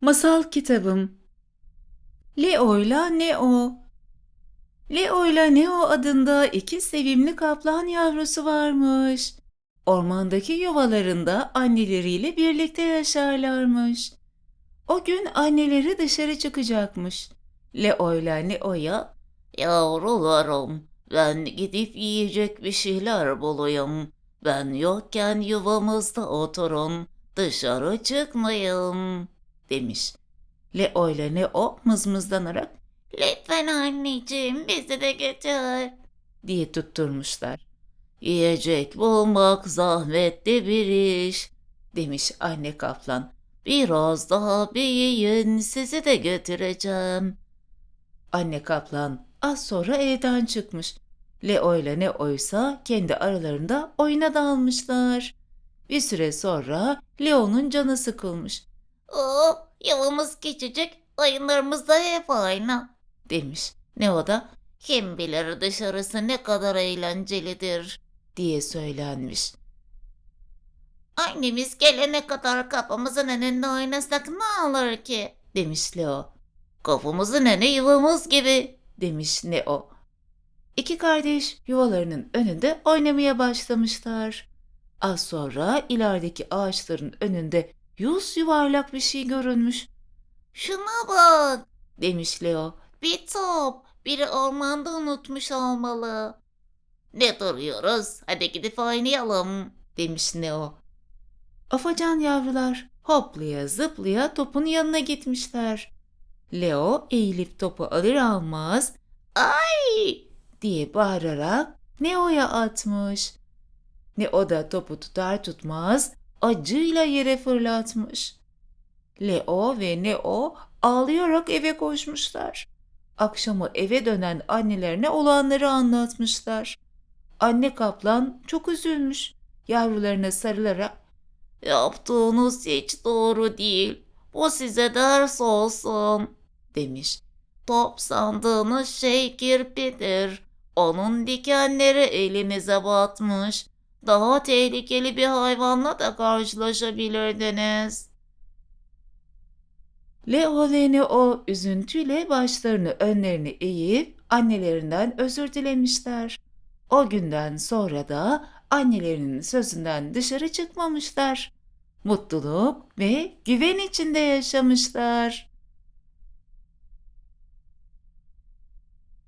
Masal kitabım Leo'yla Neo Leo'yla Neo adında iki sevimli kaplan yavrusu varmış. Ormandaki yuvalarında anneleriyle birlikte yaşarlarmış. O gün anneleri dışarı çıkacakmış. Leo'yla Neo'ya Yavrularım, ben gidip yiyecek bir şeyler bulayım. Ben yokken yuvamızda oturun, dışarı çıkmayın. Demiş. Leo'yla Neo mızmızlanarak Lütfen anneciğim bizi de götür. diye tutturmuşlar. Yiyecek bulmak zahmetli bir iş. Demiş anne kaplan. Biraz daha büyüyün sizi de götüreceğim. Anne kaplan az sonra evden çıkmış. Leo ile Neo ise kendi aralarında oyuna dalmışlar. Bir süre sonra Leo'nun canı sıkılmış Oo, yılımız küçücük, oyunlarımız da hep aynı. demiş. Neo da kim bilir dışarısı ne kadar eğlencelidir. diye söylenmiş. Annemiz gelene kadar kapımızın önünde oynasak ne olur ki? Demiş Leo. Kapımızın önü yuvamız gibi. Demiş Neo. İki kardeş yuvalarının önünde oynamaya başlamışlar. Az sonra ilerideki ağaçların önünde yüz yuvarlak bir şey görünmüş. Şuna bak. Demiş Leo. Bir top. Biri ormanda unutmuş olmalı. Ne duruyoruz? Hadi gidip oynayalım. Demiş Neo. Afacan yavrular hoplaya zıplaya topun yanına gitmişler. Leo eğilip topu alır almaz Ay! diye bağırarak Neo'ya atmış. Neo da topu tutar tutmaz acıyla yere fırlatmış. Leo ve Neo ağlayarak eve koşmuşlar. Akşamı eve dönen annelerine olanları anlatmışlar. Anne kaplan çok üzülmüş. Yavrularına sarılarak Yaptığınız hiç doğru değil. Bu size ders olsun. demiş. Top sandığınız şey kirpidir. Onun dikenleri elinize batmış. Daha tehlikeli bir hayvanla da karşılaşabilirdiniz. Leo Neo üzüntüyle başlarını önlerine eğip annelerinden özür dilemişler. O günden sonra da annelerinin sözünden dışarı çıkmamışlar. Mutluluk ve güven içinde yaşamışlar.